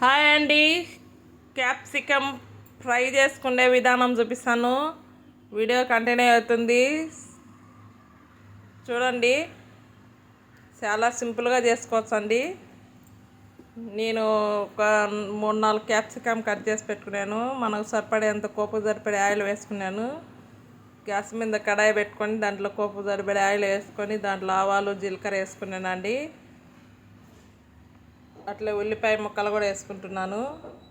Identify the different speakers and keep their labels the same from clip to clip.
Speaker 1: Hi అండి. Capsicum fry చేసుకునే విధానం చూపిస్తాను. వీడియో కంటిన్యూ అవుతుంది. చూడండి. చాలా సింపుల్గా చేసుకోవచ్చు అండి నేను ఒక మూడు నాలుగు క్యాప్సికమ్ కట్ చేసి పెట్టుకున్నాను. మనకు సరిపడేంత కోపు సరిపడే ఆయిల్ వేసుకున్నాను. గ్యాస్ మీద కడాయి పెట్టుకొని దాంట్లో కోపు సరిపడే ఆయిల్ వేసుకొని దాంట్లో ఆవాలు జీలకర్ర వేసుకున్నానండి. అట్లా ఉల్లిపాయ ముక్కలు కూడా వేసుకుంటున్నాను.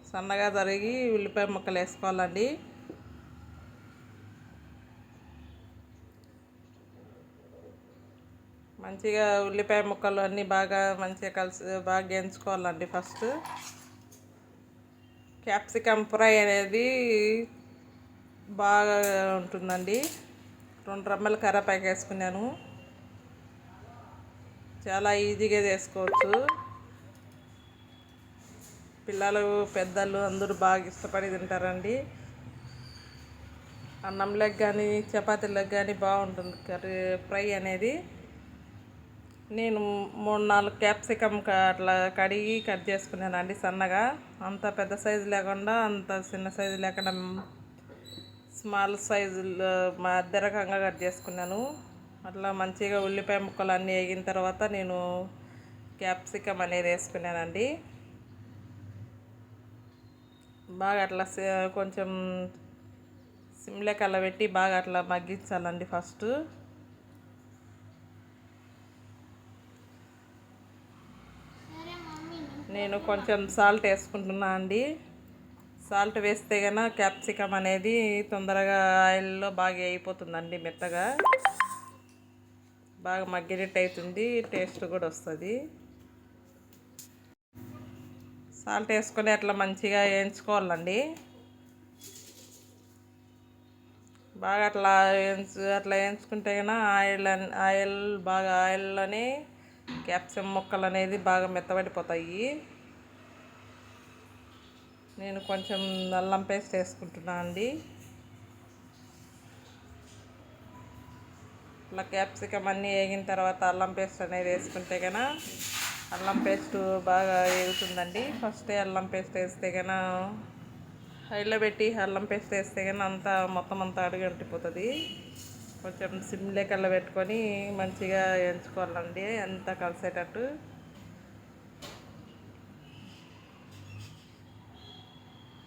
Speaker 1: సన్నగా తరిగి ఉల్లిపాయ ముక్కలు వేసుకోవాలండి. మంచిగా ఉల్లిపాయ ముక్కలు అన్నీ బాగా మంచిగా కలిసి బాగా గెంచుకోవాలండి ఫస్ట్. క్యాప్సికమ్ ఫ్రై అనేది బాగా ఉంటుందండి. రెండు రమ్మలు కర్రపాకు వేసుకున్నాను. చాలా ఈజీగా చేసుకోవచ్చు. పిల్లలు పెద్దలు అందరూ బాగా ఇష్టపడి తింటారండి. అన్నంలోకి కానీ చపాతీలకు కానీ బాగుంటుంది. కర్రీ ఫ్రై అనేది నేను మూడు నాలుగు క్యాప్సికమ్ అట్లా కడిగి కట్ చేసుకున్నానండి సన్నగా. అంత పెద్ద సైజు లేకుండా అంత చిన్న సైజు లేకుండా స్మాల్ సైజులో మధ్య రకంగా కట్ చేసుకున్నాను. అట్లా మంచిగా ఉల్లిపాయ ముక్కలు అన్నీ వేగిన తర్వాత నేను క్యాప్సికమ్ అనేది వేసుకున్నానండి. బాగా అట్లా కొంచెం సిమ్లే కలబెట్టి పెట్టి బాగా అట్లా మగ్గించాలండి ఫస్ట్. నేను కొంచెం సాల్ట్ వేసుకుంటున్నా అండి. సాల్ట్ వేస్తే కనుక క్యాప్సికమ్ అనేది తొందరగా ఆయిల్లో బాగా అయిపోతుందండి మెత్తగా. బాగా మగ్గినట్టు అవుతుంది టేస్ట్ కూడా వస్తుంది. సాల్ట్ వేసుకొని అట్లా మంచిగా వేయించుకోవాలండి. బాగా అట్లా వేయించు అట్లా వేయించుకుంటే కన్నా ఆయిల్ ఆయిల్ బాగా ఆయిల్లోనే క్యాప్సియం ముక్కలు అనేది బాగా మెత్తబడిపోతాయి. నేను కొంచెం అల్లం పేస్ట్ వేసుకుంటున్నా అండి. ఇట్లా క్యాప్సికం అన్నీ వేగిన తర్వాత అల్లం పేస్ట్ అనేది వేసుకుంటే కన్నా అల్లం పేస్ట్ బాగా వేగుతుందండి ఫస్ట్ అల్లం పేస్ట్ వేస్తే కన్నా హైలో పెట్టి అల్లం పేస్ట్ వేస్తే కానీ అంతా మొత్తం అంతా అడుగు అంటిపోతుంది. కొంచెం సిమ్లే లెక్కల్లో పెట్టుకొని మంచిగా ఎంచుకోవాలండి. అంతా కలిసేటట్టు.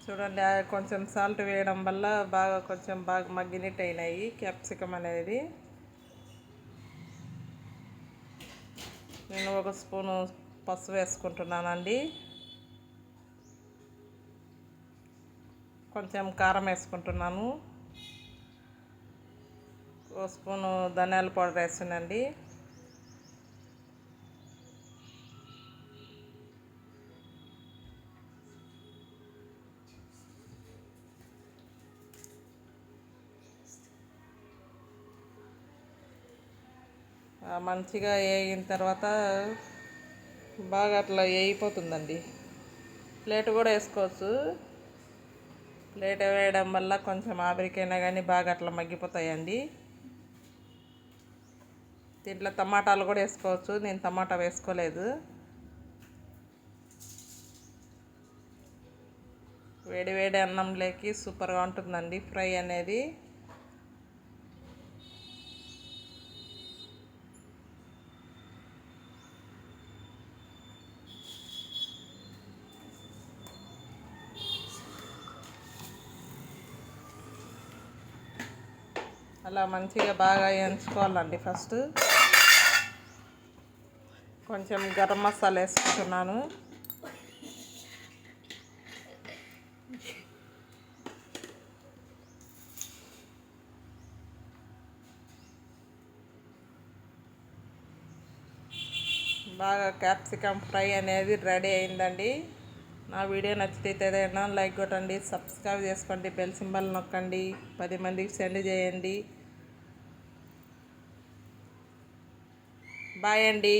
Speaker 1: చూడండి కొంచెం సాల్ట్ వేయడం వల్ల బాగా కొంచెం బాగా మగ్గినట్టు అయినాయి క్యాప్సికమ్ అనేది. నేను ఒక స్పూను పసుపు వేసుకుంటున్నానండి. కొంచెం కారం వేసుకుంటున్నాను. ఒక స్పూను ధనియాల పౌడర్ వేస్తున్నాండి మంచిగా వేగిన తర్వాత బాగా అట్లా వేయిపోతుందండి ప్లేట్ కూడా వేసుకోవచ్చు. ప్లేట్ వేయడం వల్ల కొంచెం ఆవిరికైనా కానీ బాగా అట్లా మగ్గిపోతాయండి. దీంట్లో టమాటాలు కూడా వేసుకోవచ్చు. నేను టమాటా వేసుకోలేదు. వేడి వేడి అన్నంలోకి సూపర్గా ఉంటుందండి ఫ్రై అనేది. అలా మంచిగా బాగా ఎంచుకోవాలండి ఫస్ట్. కొంచెం గరం మసాలా వేసుకుంటున్నాను. బాగా క్యాప్సికమ్ ఫ్రై అనేది రెడీ అయిందండి. నా వీడియో నచ్చితే ఏదైనా లైక్ కొట్టండి సబ్స్క్రైబ్ చేసుకోండి బెల్ సింబల్ నొక్కండి పది మందికి సెండ్ చేయండి. బాయ్ అండి.